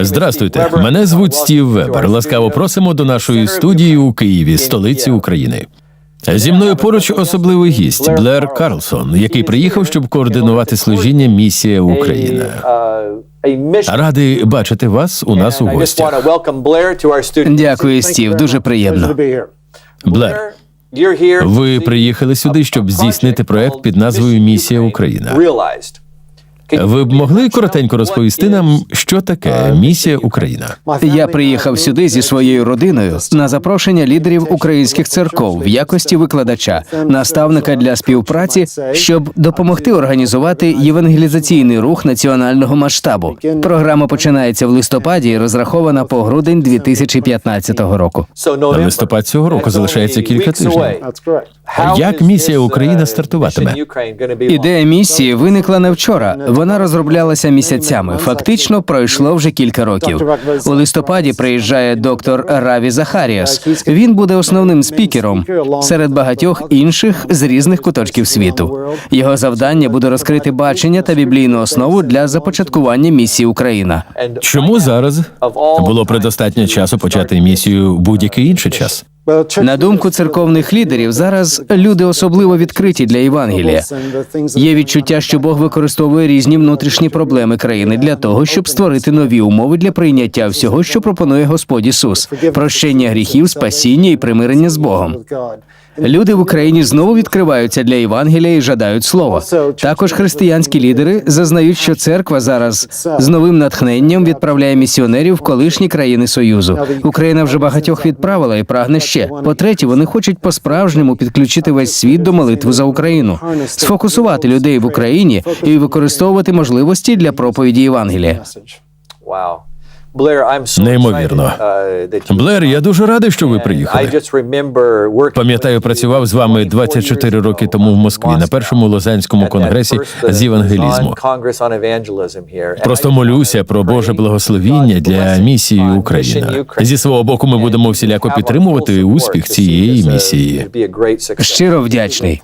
Здрастуйте, мене звуть Стів Вебер. Ласкаво просимо до нашої студії у Києві, столиці України. Зі мною поруч особливий гість Блер Карлсон, який приїхав, щоб координувати служіння місія Україна. Радий бачити вас у нас у гостях. Дякую, Стів. Дуже приємно. Блер, ви приїхали сюди, щоб здійснити проект під назвою Місія Україна. Ви б могли коротенько розповісти нам, що таке місія Україна? Я приїхав сюди зі своєю родиною на запрошення лідерів українських церков в якості викладача, наставника для співпраці, щоб допомогти організувати євангелізаційний рух національного масштабу. Програма починається в листопаді і розрахована по грудень 2015 року. Листопад цього року залишається кілька тижнів. Як місія Україна стартуватиме? Ідея місії виникла не вчора. Вона розроблялася місяцями. Фактично пройшло вже кілька років. У листопаді приїжджає доктор Раві Захаріас. Він буде основним спікером серед багатьох інших з різних куточків світу. Його завдання буде розкрити бачення та біблійну основу для започаткування місії Україна. Чому зараз було предостатньо часу почати місію в будь-який інший час? На думку церковних лідерів, зараз люди особливо відкриті для Євангелія. Є відчуття, що Бог використовує різні внутрішні проблеми країни для того, щоб створити нові умови для прийняття всього, що пропонує Господь Ісус: прощення гріхів, спасіння і примирення з Богом. Люди в Україні знову відкриваються для Євангелія і жадають слова. Також християнські лідери зазнають, що церква зараз з новим натхненням відправляє місіонерів в колишні країни Союзу. Україна вже багатьох відправила і прагне ще. По-третє, вони хочуть по-справжньому підключити весь світ до молитви за Україну, сфокусувати людей в Україні і використовувати можливості для проповіді Євангелія. Неймовірно. Блер, я дуже радий, що ви приїхали. Пам'ятаю, працював з вами 24 роки тому в Москві на першому лозанському конгресі з євангелізму. Просто молюся про Боже благословіння для місії Україна. Зі свого боку, ми будемо всіляко підтримувати успіх цієї місії. Щиро вдячний.